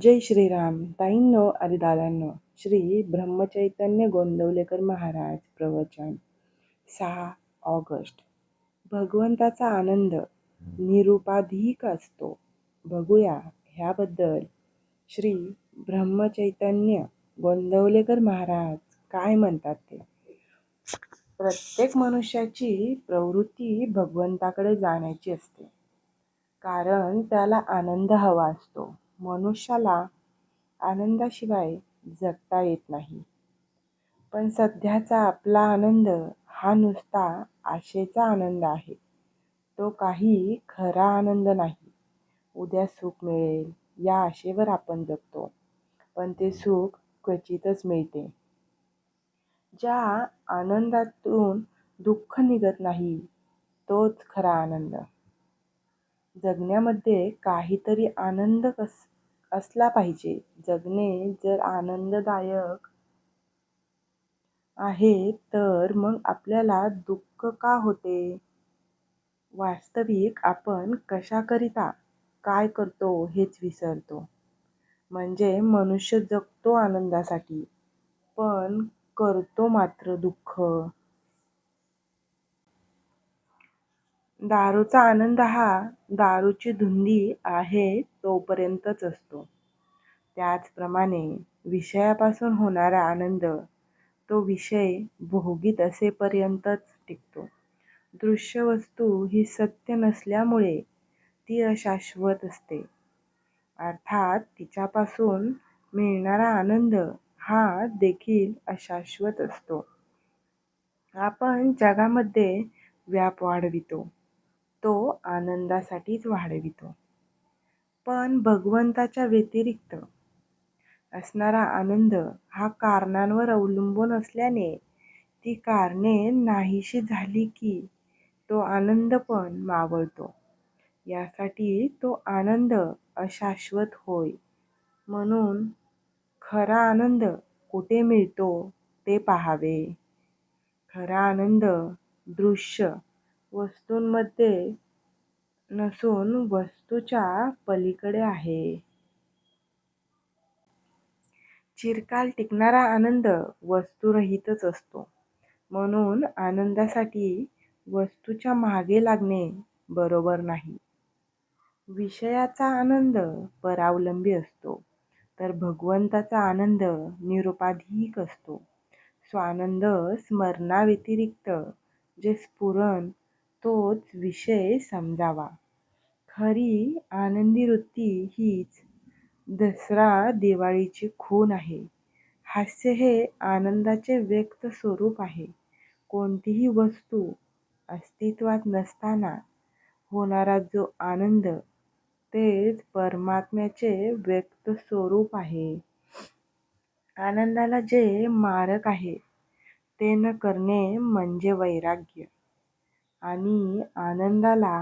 जय श्रीराम. ताईंनो आणि दादांनो श्री ब्रह्मचैतन्य गोंदवलेकर महाराज प्रवचन. सहा ऑगस्ट. भगवंताचा आनंद निरुपाधिक असतो. बघूया ह्याबद्दल. श्री ब्रह्मचैतन्य गोंदवलेकर महाराज काय म्हणतात ते? प्रत्येक मनुष्याची प्रवृत्ती भगवंताकडे जाण्याची असते. कारण त्याला आनंद हवा असतो. मनुष्याला आनंदाशिवाय जगता येत नाही. पण सध्याचा आपला आनंद हा नुसता आशेचा आनंद आहे. तो काही खरा आनंद नाही. उद्या सुख मिळेल या आशेवर आपण जगतो. पण ते सुख क्वचितच मिळते. ज्या आनंदातून दुःख निघत नाही तोच खरा आनंद. जगण्यामध्ये काहीतरी आनंद कस असला पाहिजे. जगणे जर आनंददायक आहे तर मग आपल्याला दुःख का होते? वास्तविक आपण कशाकरिता काय करतो हेच विसरतो. म्हणजे मनुष्य जगतो आनंदासाठी पण करतो मात्र दुःख. दारूचा आनंद हा दारूची धुंदी आहे तोपर्यंतच असतो. त्याचप्रमाणे विषयापासून होणारा आनंद तो विषय भोगीत असेपर्यंतच टिकतो. दृश्य वस्तू ही सत्य नसल्यामुळे ती अशाश्वत असते. अर्थात तिच्यापासून मिळणारा आनंद हा देखील अशाश्वत असतो. आपण जगामध्ये व्याप वाढवितो. तो आनंदासाठीच वाढवितो पण भगवंताच्या व्यतिरिक्त असणारा आनंद हा कारणांवर अवलंबून असल्याने ती कारणे नाहीशी झाली की तो आनंद पण मावळतो. यासाठी तो आनंद अशाश्वत होय. म्हणून खरा आनंद कुठे मिळतो ते पाहावे. खरा आनंद दृश्य वस्तूंमध्ये नसून वस्तूच्या पलीकडे आहे. चिरकाल टिकणारा आनंद वस्तुरहितच असतो. म्हणून आनंदासाठी वस्तूच्या मागे लागणे बरोबर नाही. विषयाचा आनंद परावलंबी असतो. तर भगवंताचा आनंद निरुपाधिक असतो. स्वानंद स्मरणाव्यतिरिक्त जे स्फुरण तोच विषय समजावा. खरी आनंदी वृत्ती हीच दसरा दिवाळीची खूण आहे. हास्य हे आनंदाचे व्यक्त स्वरूप आहे. कोणतीही वस्तू अस्तित्वात नसताना होणारा जो आनंद तेच परमात्म्याचे व्यक्त स्वरूप आहे. आनंदाला जे मारक आहे ते न करणे म्हणजे वैराग्य. आणि आनंदाला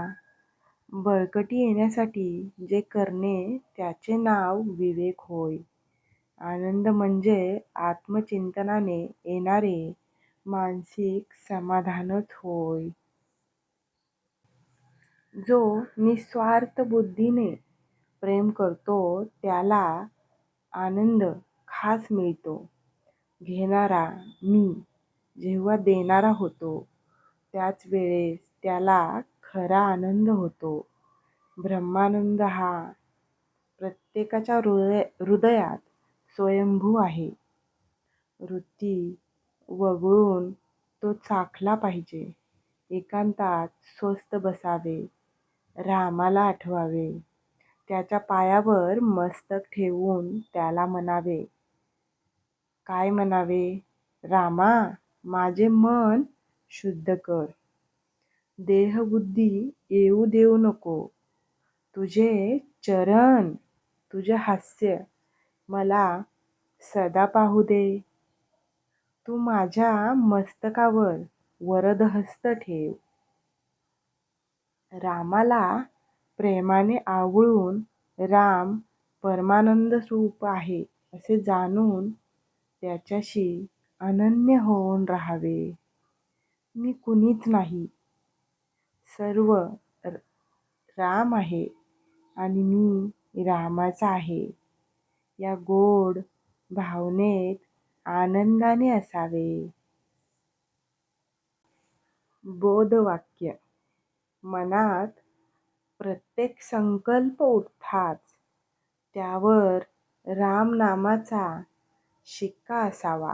बळकटी येण्यासाठी जे करणे त्याचे नाव विवेक होय. आनंद म्हणजे आत्मचिंतनाने येणारे मानसिक समाधानच होय. जो निस्वार्थ बुद्धीने प्रेम करतो त्याला आनंद खास मिळतो. घेणारा मी जेव्हा देणारा होतो त्याच वेळेस त्याला खरा आनंद होतो. ब्रह्मानंद हा प्रत्येकाच्या हृदय हृदयात स्वयंभू आहे. वृत्ती वगळून तो चाखला पाहिजे. एकांतात स्वस्थ बसावे. रामाला आठवावे. त्याच्या पायावर मस्तक ठेवून त्याला म्हणावे. काय म्हणावे? रामा माझे मन शुद्ध कर. देहबुद्धी येऊ देऊ नको. तुझे चरण तुझे हास्य मला सदा पाहू दे. तू माझ्या मस्तकावर वरदहस्त ठेव. रामाला प्रेमाने आवळून राम परमानंद स्वरूप आहे असे जाणून त्याच्याशी अनन्य होऊन राहावे. मी कुणीच नाही. सर्व राम आहे आणि मी रामाचा आहे. या गोड भावनेत आनंदाने असावे. बोधवाक्य. मनात प्रत्येक संकल्प उठताच त्यावर रामनामाचा शिक्का असावा.